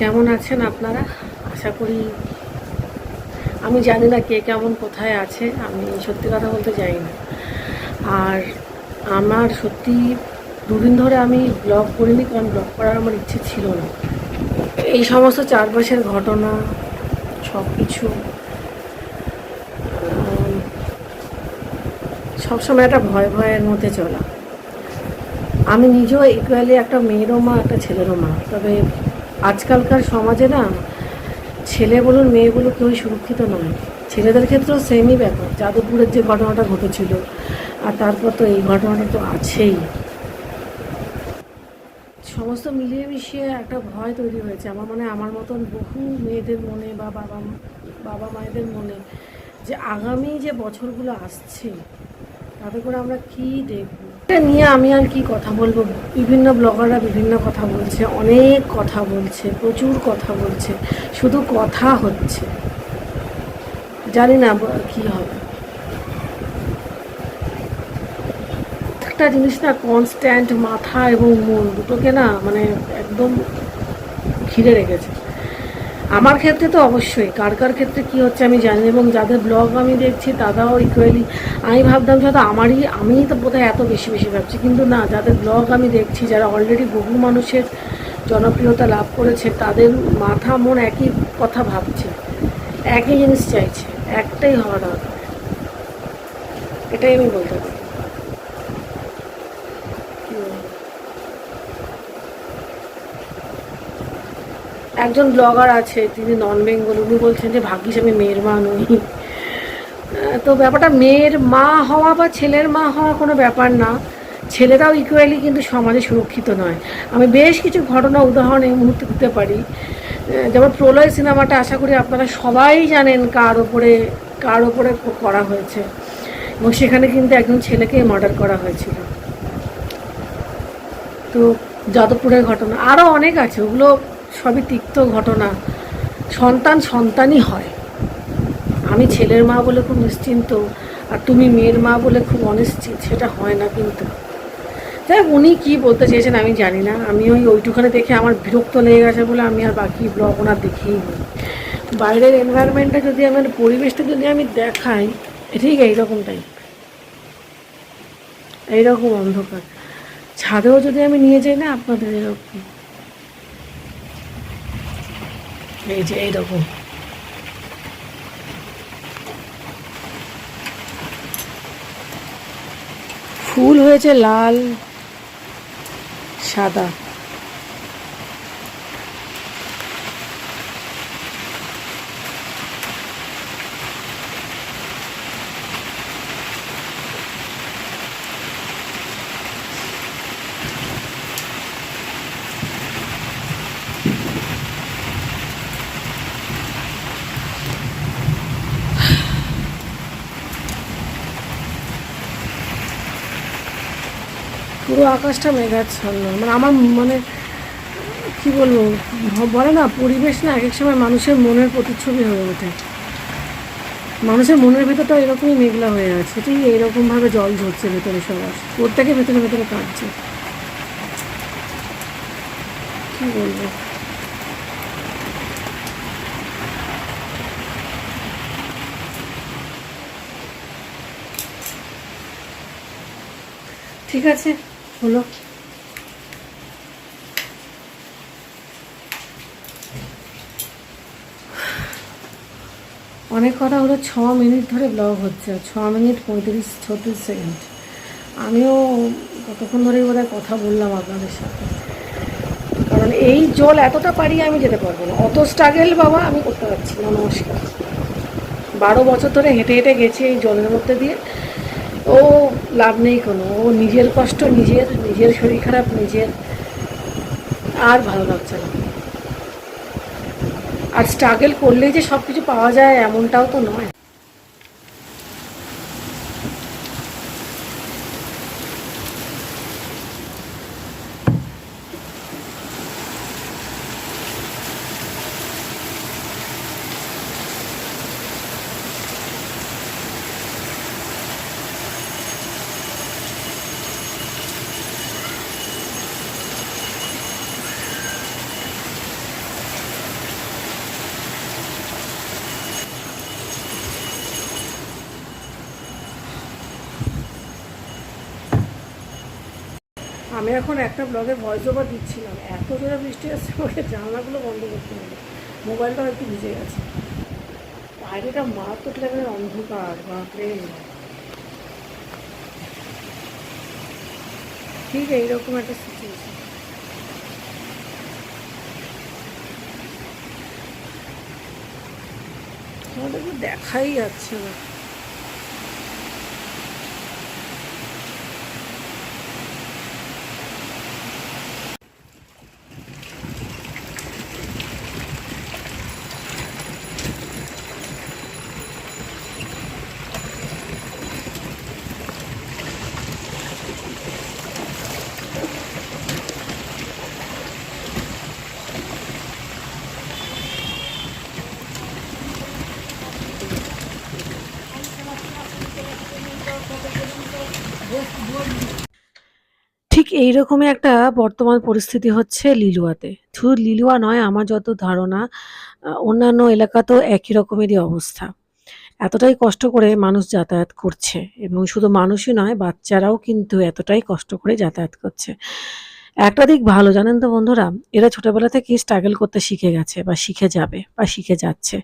কেমন আছেন আপনারা? আশা করি আমি জানি না কে কেমন কোথায় আছে, আমি সত্যি কথা বলতে যাই না। আর আমার সত্যি দুদিন ধরে আমি ব্লগ করিনি, কারণ ব্লগ করার আমার ইচ্ছে ছিল না। এই সমস্ত চারপাশের ঘটনা সব কিছু সবসময় একটা ভয় ভয়ের মধ্যে চলা। আমি নিজেও ইকুয়ালি একটা মেয়েরও মা, একটা ছেলেরও মা, তবে আজকালকার সমাজে না, ছেলে বলুন মেয়ে বলুন কেউই সুরক্ষিত নয়। ছেলেদের ক্ষেত্রেও সেমই ব্যাপার। যাদবপুরের যে ঘটনাটা ঘটেছিল, আর তারপর তো এই ঘটনাটা তো আছেই। সমস্ত মিলিয়ে মিশিয়ে একটা ভয় তৈরি হয়েছে। আমার মনে আমার মতন বহু মেয়েদের মনে বা বাবা বাবা মায়েদের মনে যে আগামী যে বছরগুলো আসছে, তাতে করে আমরা কি দেখব? এটা নিয়ে আমি আর কি কথা বলব? বিভিন্ন ব্লগাররা বিভিন্ন কথা বলছে, অনেক কথা বলছে, প্রচুর কথা বলছে, শুধু কথা হচ্ছে। জানি না কি হবে। একটা জিনিস না কনস্ট্যান্ট মাথা এবং মন দুটোকে না মানে একদম ঘিরে রেখেছে। আমার ক্ষেত্রে তো অবশ্যই। কার কার ক্ষেত্রে কী হচ্ছে আমি জানি এবং যাদের ব্লগ আমি দেখছি তারাও ইকুয়ালি আমি ভাবতাম হয়তো আমারই, আমিই তো বোধহয় এত বেশি বেশি ভাবছি। কিন্তু না, যাদের ব্লগ আমি দেখছি, যারা অলরেডি বহু মানুষের জনপ্রিয়তা লাভ করেছে, তাদের মাথা মন একই কথা ভাবছে। একই জিনিস চাইছে, একটাই হওয়া দরকার। এটাই আমি বলতে পারি কি বলব? একজন ব্লগার আছে, তিনি নন বেঙ্গল উনি বলছেন যে, ভাগ্যিস আমি মেয়ের মা নই। তো ব্যাপারটা মেয়ের মা হওয়া বা ছেলের মা হওয়া কোনো ব্যাপার না। ছেলেরাও ইকুয়ালি কিন্তু সমাজে সুরক্ষিত নয়। আমি বেশ কিছু ঘটনা, উদাহরণ এই মুহূর্তে দিতে পারি। যেমন প্রলয় সিনেমাটা আশা করি আপনারা সবাই জানেন কার ওপরে কার ওপরে করা হয়েছে। এবং সেখানে কিন্তু একজন ছেলেকে মার্ডার করা হয়েছিল। তো যাদবপুরের ঘটনা। আরও অনেক আছে। ওগুলো সবই তিক্ত ঘটনা। সন্তান সন্তানই হয়। আমি ছেলের মা বলে খুব নিশ্চিন্ত আর তুমি মেয়ের মা বলে খুব অনিশ্চিত, সেটা হয় না কিন্তু। যাই উনি কী বলতে চেয়েছেন আমি জানি না। আমি ওই ওইটুখানে দেখে আমার বিরক্ত লেগে গেছে বলে আমি আর বাকি ব্লগ ওনার দেখেই নি বাইরের এনভায়রনমেন্টটা যদি আমার পরিবেশটা যদি আমি দেখাই ঠিক এইরকম টাইপ এইরকম অন্ধকার। ছাদেও যদি আমি নিয়ে যাই না, আপনাদের এরকম। এই যে এইরকম ফুল হয়েছে লাল সাদা। আকাশটা মেঘাচ্ছন্ন। মানে আমার মানে কি বলব, বলে না, পরিবেশ না এক এক সময় মানুষের মনের প্রতিচ্ছবি হয়ে ওঠে। মানুষের মনের ভেতরটা এরকমই মেঘলা হয়ে আছে ঠিক এইরকমভাবে জল ঝরছে ভেতরে সবার। প্রত্যেকে ভেতরে ভেতরে কাটছে কি বলব? ঠিক আছে। হলো। অনেক কথা হলো, ছ মিনিট ধরে ব্লগ হচ্ছে, ছ মিনিট পঁয়ত্রিশ, ছত্রিশ সেকেন্ড আমিও কতক্ষণ ধরেই বোধ কথা বললাম আপনাদের সাথে। কারণ এই জল এতটা পারি আমি যেতে পারব না। অত স্ট্রাগেল বাবা, আমি করতে পারছি না, নমস্কার। বারো বছর ধরে হেঁটে হেঁটে গেছি এই জলের মধ্যে দিয়ে। ও লাভ নেই কোনো। ও নিজের কষ্ট, নিজের নিজের শরীর খারাপ, নিজের আর ভালো লাগছে না। আর স্ট্রাগল করলেই যে সব কিছু পাওয়া যায় এমনটাও তো নয়। আমি এখন একটা ব্লগে ভয়েস ওভার দিচ্ছিলাম। এত জোরে বৃষ্টি আসছে আমাকে জানলাগুলো বন্ধ করতে হবে। মোবাইলটাও হয়তো ভিজে গেছে। বাইরেটা মারাত্মক লেভেলের অন্ধকার, বাপরে। ঠিক এইরকম একটা সিচুয়েশন আমাদের তো দেখাই যাচ্ছে না। ঠিক এইরকমই একটা বর্তমান পরিস্থিতি হচ্ছে লিলুয়াতে। শুধু লিলুয়া নয়, আমার যত ধারণা অন্যান্য এলাকাতেও একই রকমেরই অবস্থা। এতটাই কষ্ট করে মানুষ যাতায়াত করছে এবং শুধু মানুষই নয়, বাচ্চারাও কিন্তু এতটাই কষ্ট করে যাতায়াত করছে। একটা দিক ভালো, জানেন তো বন্ধুরা? এরা ছোটবেলা থেকেই স্ট্রাগল করতে শিখে গেছে বা শিখে যাবে বা শিখে যাচ্ছে।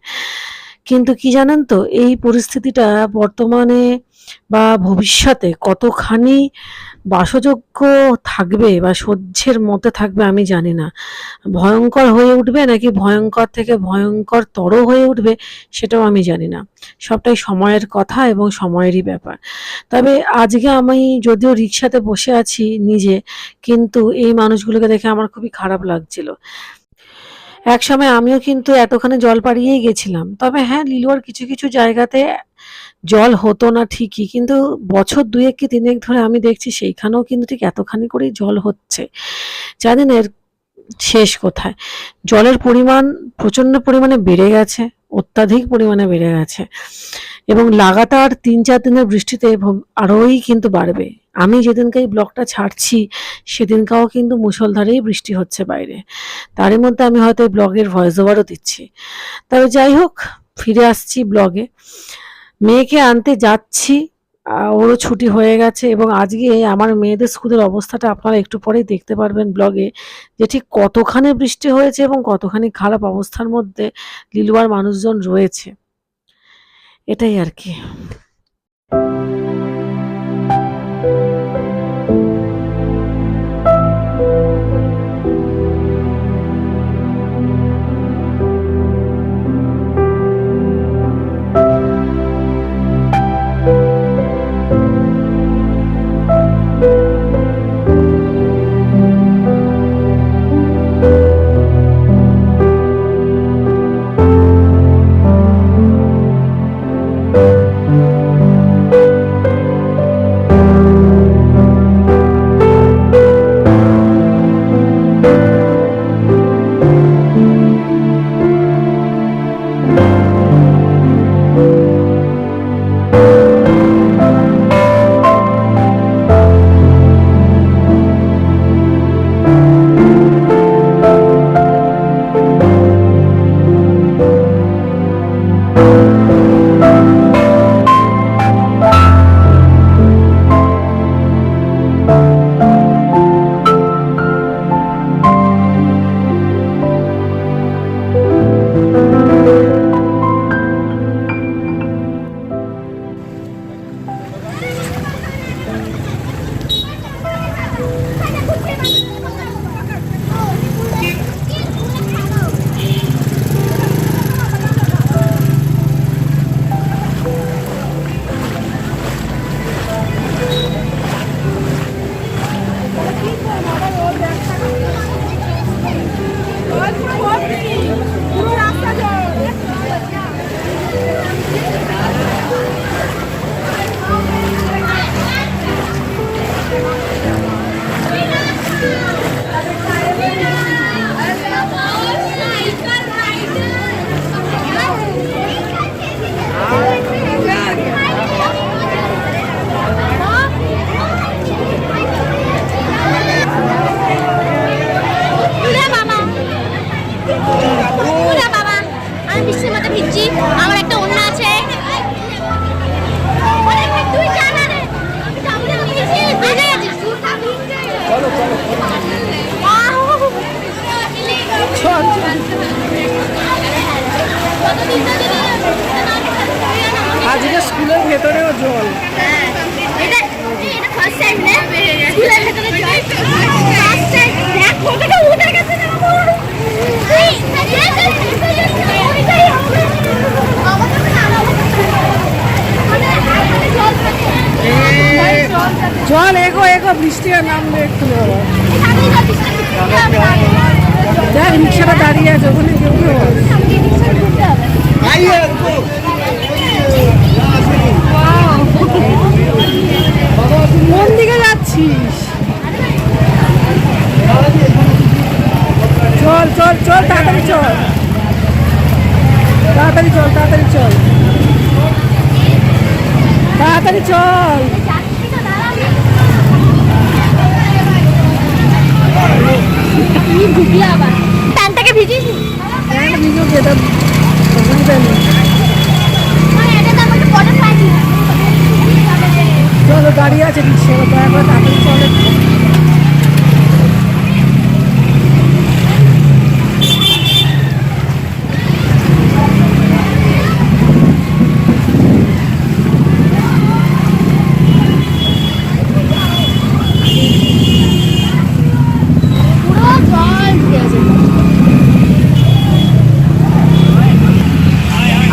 কিন্তু কি জানেন তো, এই পরিস্থিতিটা বর্তমানে বা ভবিষ্যতে কতখানি বাসযোগ্য থাকবে বা সহ্যের মতে থাকবে আমি জানি না। ভয়ঙ্কর হয়ে উঠবে নাকি ভয়ঙ্কর থেকে ভয়ঙ্কর তর হয়ে উঠবে সেটাও আমি জানি না। সবটাই সময়ের কথা এবং সময়েরই ব্যাপার। তবে আজকে আমি যদিও রিক্সাতে বসে আছি নিজে, কিন্তু এই মানুষগুলোকে দেখে আমার খুবই খারাপ লাগছিল। এক সময় আমিও কিন্তু এতখানি জল পাড়িয়েই গেছিলাম। তবে হ্যাঁ লিলুয়ার কিছু কিছু জায়গাতে জল হতো না ঠিকই, কিন্তু বছর দুয়েক কি তিনেক ধরে আমি দেখছি সেইখানেও কিন্তু ঠিক এতখানি করেই জল হচ্ছে। জানেন এর শেষ কোথায়? জলের পরিমাণ প্রচণ্ড পরিমাণে বেড়ে গেছে, অত্যাধিক পরিমাণে বেড়ে গেছে এবং লাগাতার তিন চার দিনের বৃষ্টিতে আরোই কিন্তু বাড়বে। আমি যেদিনকে এই ব্লগটা ছাড়ছি, সেদিনকাও কিন্তু মুষলধারেই বৃষ্টি হচ্ছে বাইরে। তারই মধ্যে আমি হয়তো এই ব্লগের ভয়েস ওভারও দিচ্ছি। তবে যাই হোক, ফিরে আসছি ব্লগে। মেয়েকে আনতে যাচ্ছি ওরও ছুটি হয়ে গেছে এবং আজকে আমার মেয়েদের স্কুলের অবস্থাটা আপনারা একটু পরেই দেখতে পারবেন ব্লগে, যে ঠিক কতখানি বৃষ্টি হয়েছে এবং কতখানি খারাপ অবস্থার মধ্যে লিলুয়ার মানুষজন রয়েছে। এটাই আর কি। জল। জল এগো এগো বৃষ্টি আর নামবে একটু যাচ্ছি রিক্সাটা দাঁড়িয়ে আছে ওখানে কেউ কেউ আছে। সামনে রিক্সা ঢুকতে হবে কোন দিকে যাচ্ছিস? চল চল চল তাড়াতাড়ি চল। তাড়াতাড়ি চল তাড়াতাড়ি চল। তাড়াতাড়ি চল। আবার। প্যান্টটাকে ভিজিয়েছি প্যান্ট ভিজো যেটা অসুবিধা নেই মানে এটা তো আমাকে পরে পাইছি চলো, দাঁড়িয়ে আছে রিক্সা দয়া করে তাড়াতাড়ি চলে।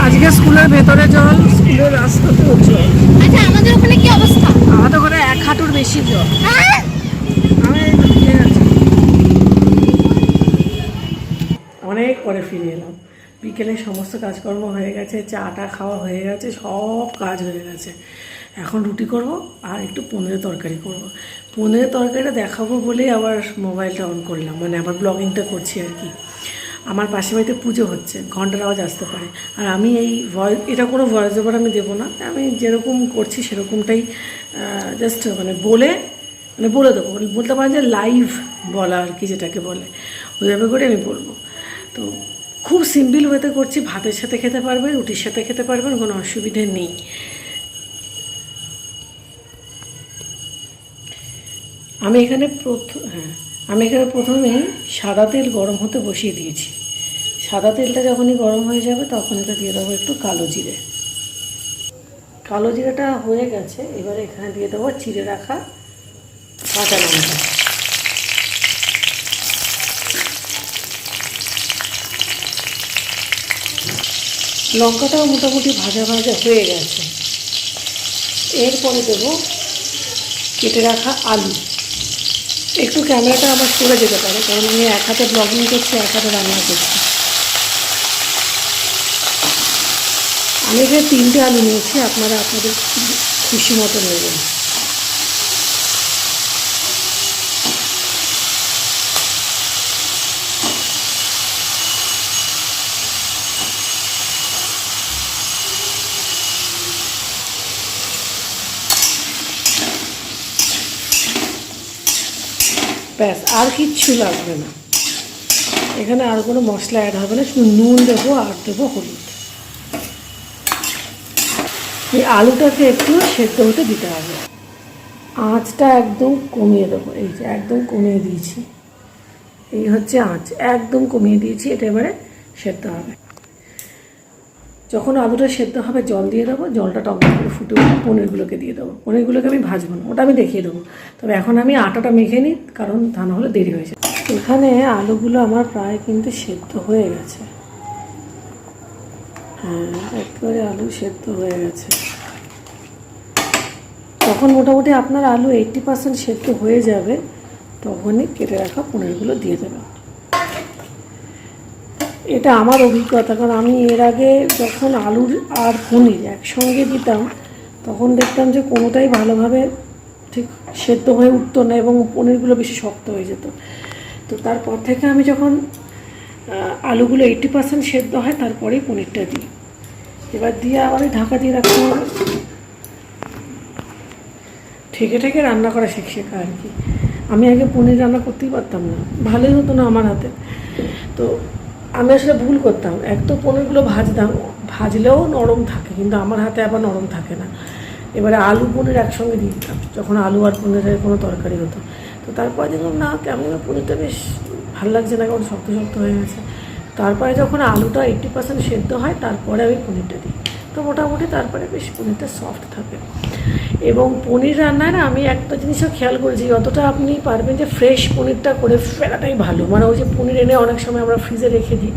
আজকে স্কুলের ভেতরে জল, স্কুলের রাস্তাতেও জল আচ্ছা আমাদের ওখানে কি অবস্থা আমাদের ঘরে এক আছি অনেক পরে ফিরে এলাম। বিকেলে সমস্ত কাজকর্ম হয়ে গেছে, চাটা খাওয়া হয়ে গেছে, সব কাজ হয়ে গেছে। এখন রুটি করব আর একটু পনেরো তরকারি করব। পনেরো তরকারিটা দেখাবো বলেই আবার মোবাইলটা অন করলাম। মানে আবার ব্লগিংটা করছি আর কি। আমার পাশে বাড়িতে পুজো হচ্ছে ঘণ্টার আওয়াজ আসতে পারে। আর আমি এই ভয়েস এটা কোনো ভয়েস ওভার আমি দেবো না। আমি যেরকম করছি সেরকমটাই জাস্ট মানে বলে মানে বলে দেবো। বলতে পারেন যে লাইভ বলা আর কি যেটাকে বলে। ওইভাবে করে আমি বলব। তো খুব সিম্পল ওয়েতে করছি, ভাতের সাথে খেতে পারবেন রুটির সাথে খেতে পারবেন কোনো অসুবিধে নেই। আমি এখানে প্রথম হ্যাঁ। আমি এখানে প্রথমে সাদা তেল গরম হতে বসিয়ে দিয়েছি। সাদা তেলটা যখনই গরম হয়ে যাবে তখন এটা দিয়ে দেবো একটু কালো জিরে। কালো জিরেটা হয়ে গেছে, এবারে এখানে দিয়ে দেবো চিড়ে রাখা কাঁচা লঙ্কা। লঙ্কাটাও মোটামুটি ভাজা ভাজা হয়ে গেছে। এরপরে দেবো কেটে রাখা আলু। একটু ক্যামেরাটা আমার সরে যেতে পারে, কারণ আমি এক হাতে ব্লগিং করছি, এক হাতে রান্না করছি। আমি এখানে তিনটে আলু নিয়েছি, আপনারা আপনাদের খুশি মতো নেবেন। ব্যাস, আর কিচ্ছু লাগবে না। এখানে আর কোনো মশলা অ্যাড হবে না, শুধু নুন দেবো আর দেবো হলুদ। এই আলুটাকে একটু সেদ্ধ হতে দিতে হবে। আঁচটা একদম কমিয়ে দেবো, এই যে একদম কমিয়ে দিয়েছি। এই হচ্ছে আঁচ, একদম কমিয়ে দিয়েছি, এটা এবারে সেদ্ধ হবে। যখন আলুটা সেদ্ধ হবে, জল দিয়ে দেবো, জলটা টক করে ফুটে উঠে পনিরগুলোকে দিয়ে দেবো। পনিরগুলোকে আমি ভাজবো না, ওটা আমি দেখিয়ে দেবো। তবে এখন আমি আটাটা মেখে নিই, কারণ তা না হলে দেরি হয়ে যায়। এখানে আলুগুলো আমার প্রায় কিন্তু সেদ্ধ হয়ে গেছে। হ্যাঁ একেবারে আলু সেদ্ধ হয়ে গেছে। তখন মোটামুটি আপনার আলু এইটটি পার্সেন্ট সেদ্ধ হয়ে যাবে, তখনই কেটে রাখা পনিরগুলো দিয়ে দেবেন। এটা আমার অভিজ্ঞতা, কারণ আমি এর আগে যখন আলুর আর পনির একসঙ্গে দিতাম, তখন দেখতাম যে কোনোটাই ভালোভাবে ঠিক সেদ্ধ হয়ে উঠতো না এবং পনিরগুলো বেশি শক্ত হয়ে যেত। তো তারপর থেকে আমি যখন আলুগুলো এইটটি পার্সেন্ট সেদ্ধ হয়, তারপরেই পনিরটা দিই। এবার দিয়ে আবার ঢাকা দিয়ে রাখতে হবে। ঠেকে ঠেকে রান্না করা শিখ শেখা আর কি। আমি আগে পনির রান্না করতেই পারতাম না। ভালোই হতো না আমার হাতে। তো আমি আসলে ভুল করতাম। এক তো পনিরগুলো ভাজতাম, ভাজলেও নরম থাকে, কিন্তু আমার হাতে আবার নরম থাকে না। এবারে আলু পনির একসঙ্গে দিয়ে দিতাম, যখন আলু আর পনিরের কোনো তরকারি হতো। তো তারপরে দেখলাম, না কেমন পনিরটা বেশ ভালো লাগছে না, কারণ শক্ত শক্ত হয়ে গেছে। তারপরে যখন আলুটা এইট্টি পার্সেন্ট সেদ্ধ হয়, তারপরে আমি পনিরটা দিই। তো মোটামুটি তারপরে বেশ পনিরটা সফট থাকে। এবং পনির রান্নায় না আমি একটা জিনিসও খেয়াল করেছি, যতটা আপনি পারবেন যে ফ্রেশ পনিরটা করে ফেলাটাই ভালো। মানে ওই যে পনির এনে অনেক সময় আমরা ফ্রিজে রেখে দিই।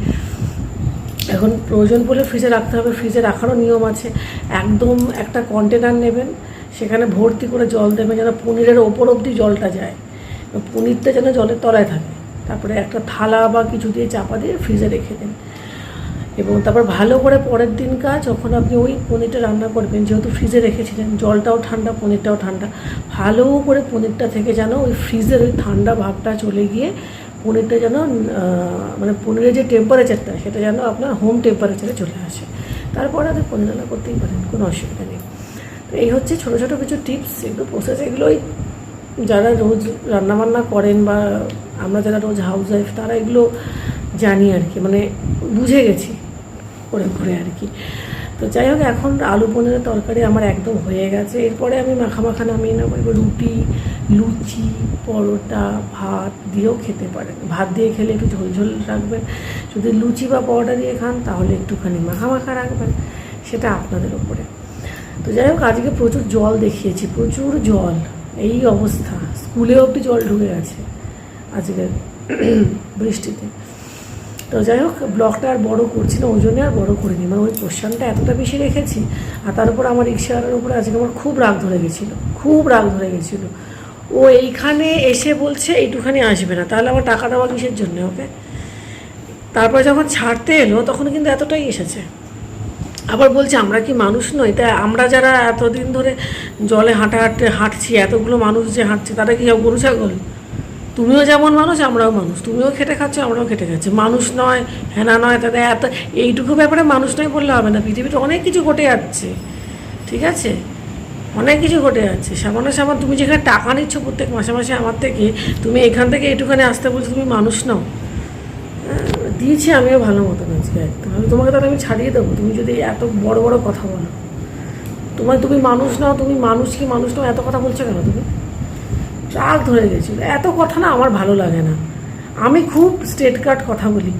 এখন প্রয়োজন পড়লে ফ্রিজে রাখতে হবে ফ্রিজে রাখারও নিয়ম আছে। একদম একটা কন্টেনার নেবেন, সেখানে ভর্তি করে জল দেবেন যেন পনিরের ওপর অবধি জলটা যায়। পনিরটা যেন জলের তলায় থাকে। তারপরে একটা থালা বা কিছু দিয়ে চাপা দিয়ে ফ্রিজে রেখে দিন। এবং তারপর ভালো করে পরের দিনকার যখন আপনি ওই পনিরটা রান্না করবেন, যেহেতু ফ্রিজে রেখেছিলেন, জলটাও ঠান্ডা, পনিরটাও ঠান্ডা, ভালো করে পনিরটা থেকে যেন ওই ফ্রিজের ওই ঠান্ডা ভাবটা চলে গিয়ে পনিরটা যেন মানে পনিরের যে টেম্পারেচারটা সেটা যেন আপনার হোম টেম্পারেচারে চলে আসে। তারপরে আপনি পনির রান্না করতেই পারেন, কোনো অসুবিধা নেই। তো এই হচ্ছে ছোটো ছোটো কিছু টিপস এগুলো প্রসেস এগুলোই যারা রোজ রান্নাবান্না করেন বা আমরা যারা রোজ হাউস ওয়াইফ তারা এগুলো জানি আর কি মানে বুঝে গেছি। করে করে আর কি। তো যাই হোক, এখন আলু পনিরের তরকারি আমার একদম হয়ে গেছে। এরপরে আমি মাখা মাখা নামিয়ে নেব। এবার রুটি, লুচি, পরোটা, ভাত দিয়েও খেতে পারেন ভাত দিয়ে খেলে একটু ঝোল ঝোল রাখবেন। যদি লুচি বা পরোটা দিয়ে খান, তাহলে একটুখানি মাখা মাখা রাখবেন। সেটা আপনাদের ওপরে তো যাই হোক, আজকে প্রচুর জল দেখিয়েছি, প্রচুর জল। এই অবস্থা। স্কুলেও অবধি জল ঢুকে গেছে আজকে বৃষ্টিতে। তো যাই হোক, ব্লগটা আর বড় করছি না ওই জন্য আর বড় করিনি। মানে ওই কোশ্চানটা এতটা বেশি রেখেছি, আর তার উপর আমার রিক্সাওয়ালার উপরে আজকে আমার খুব রাগ ধরে গেছিল, খুব রাগ ধরে গেছিল। ও এইখানে এসে বলছে, এইটুখানি আসবে না, তাহলে আমার টাকা দেওয়া কিসের জন্য, ওকে? তারপর যখন ছাড়তে এলো, তখন কিন্তু এতটাই এসেছে। আবার বলছে, আমরা কি মানুষ নই? তাই আমরা যারা এতদিন ধরে জলে হাঁটা হাঁটছি, এতগুলো মানুষ যে হাঁটছে, তারা কি গরু ছাগল? তুমিও যেমন মানুষ আমরাও মানুষ। তুমিও খেটে খাচ্ছ আমরাও খেটে খাচ্ছি। মানুষ নয় হেনা নয় তাদের এত এইটুকু ব্যাপারে মানুষ নয় বললে হবে না। পৃথিবীতে অনেক কিছু ঘটে যাচ্ছে ঠিক আছে? অনেক কিছু ঘটে যাচ্ছে। সামান্য সামান্য তুমি যেখানে টাকা নিচ্ছ প্রত্যেক মাসে মাসে আমার থেকে তুমি এখান থেকে এইটুখানি আসতে বলছো তুমি মানুষ নাও। হ্যাঁ, দিয়েছি আমিও ভালো মতন আজকে একদম আমি তোমাকে তাহলে আমি ছাড়িয়ে দেবো। তুমি যদি এত বড় বড় কথা বলো। তোমার তুমি মানুষ নাও তুমি মানুষ কি মানুষ নাও এত কথা বলছো কেন তুমি? রাগ ধরে গেছিল। এত কথা না আমার ভালো লাগে না। আমি খুব স্টেট কাট কথা বলি।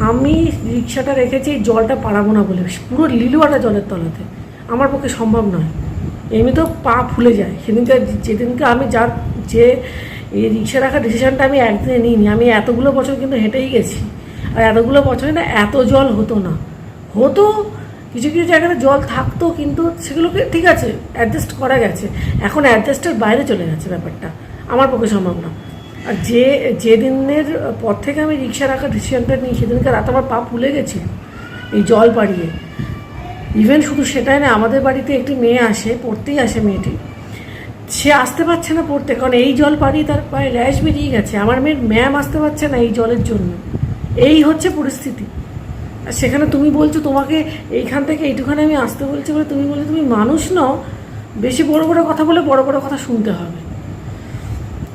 আমি রিক্সাটা রেখেছি, এই জলটা পাড়াবো না বলে। পুরো লিলুয়াটা জলের তলাতে। আমার পক্ষে সম্ভব নয়। এমনি তো পা ফুলে যায়। সেদিনকে, যেদিনকে আমি যার যে এই রিক্সা রাখার ডিসিশানটা আমি একদিনে নিইনি। আমি এতগুলো বছর কিন্তু হেঁটেই গেছি। আর এতগুলো বছরে না এত জল হতো না। হতো, কিছু কিছু জায়গাতে জল থাকতো, কিন্তু সেগুলোকে ঠিক আছে অ্যাডজাস্ট করা গেছে। এখন অ্যাডজাস্টের বাইরে চলে গেছে ব্যাপারটা। আমার পক্ষে সম্ভব না। আর যে, যেদিনের পর থেকে আমি রিক্সা রাখার ডিসিশনটা নিই, সেদিনকে রাত আমার পা ফুলে গেছিল এই জল পাড়িয়ে। ইভেন শুধু সেটাই না, আমাদের বাড়িতে একটি মেয়ে আসে, পড়তেই আসে মেয়েটি। সে আসতে পারছে না পড়তে, কারণ এই জল পাড়িয়ে তার পায়ে র্যাশ বেরিয়ে গেছে। আমার মেয়ের ম্যাম আসতে পারছে না এই জলের জন্য। এই হচ্ছে পরিস্থিতি। আর সেখানে তুমি বলছো, তোমাকে এইখান থেকে এইটুখানে আমি আসতে বলছি বলে তুমি বলছো, তুমি মানুষ নও। বেশি বড় বড় কথা বলে বড় বড় কথা শুনতে হবে।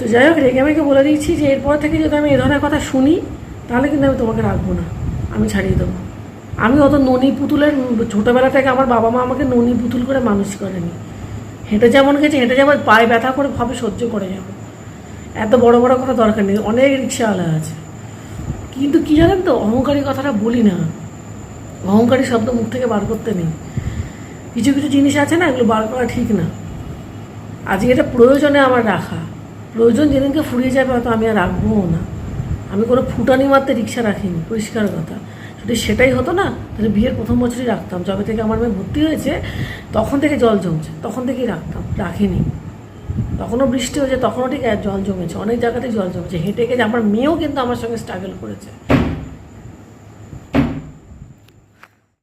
তো যাই হোক, রেগে মেগে বলে দিচ্ছি যে এরপর থেকে যদি আমি এ ধরনের কথা শুনি, তাহলে কিন্তু আমি তোমাকে রাখব না। আমি ছাড়িয়ে দেবো। আমি অত ননি পুতুলের ছোটোবেলা থেকে আমার বাবা মা আমাকে ননি পুতুল করে মানুষ করেনি। হেঁটে যেমন গেছে, হেঁটে যেমন পায়ে ব্যথা করে ভাবে সহ্য করে যাব এত বড় বড় কথা দরকার নেই, অনেক রিক্সাওয়ালা আছে। কিন্তু কি জানেন তো, অহংকারী কথাটা বলি না। অহংকারী শব্দ মুখ থেকে বার করতে নেই। কিছু কিছু জিনিস আছে না, এগুলো বার করা ঠিক না। আজকে এটা প্রয়োজনে আমার রাখা। প্রয়োজন যেদিনকে ফুরিয়ে যাবে হয়তো আমি আর রাখবোও না। আমি কোনো ফুটানি মারতে রিক্সা রাখিনি, পরিষ্কার কথা। যদি সেটাই হতো না, তাহলে বিয়ের প্রথম বছরই রাখতাম। যবে থেকে আমার মেয়ে ভর্তি হয়েছে, তখন থেকে জল জমছে, তখন থেকেই রাখতাম, রাখিনি। তখনও বৃষ্টি হয়েছে, তখনও ঠিক জল জমেছে, অনেক জায়গাতেই জল জমেছে। হেঁটে গেছে আমার মেয়েও কিন্তু আমার সঙ্গে স্ট্রাগল করেছে।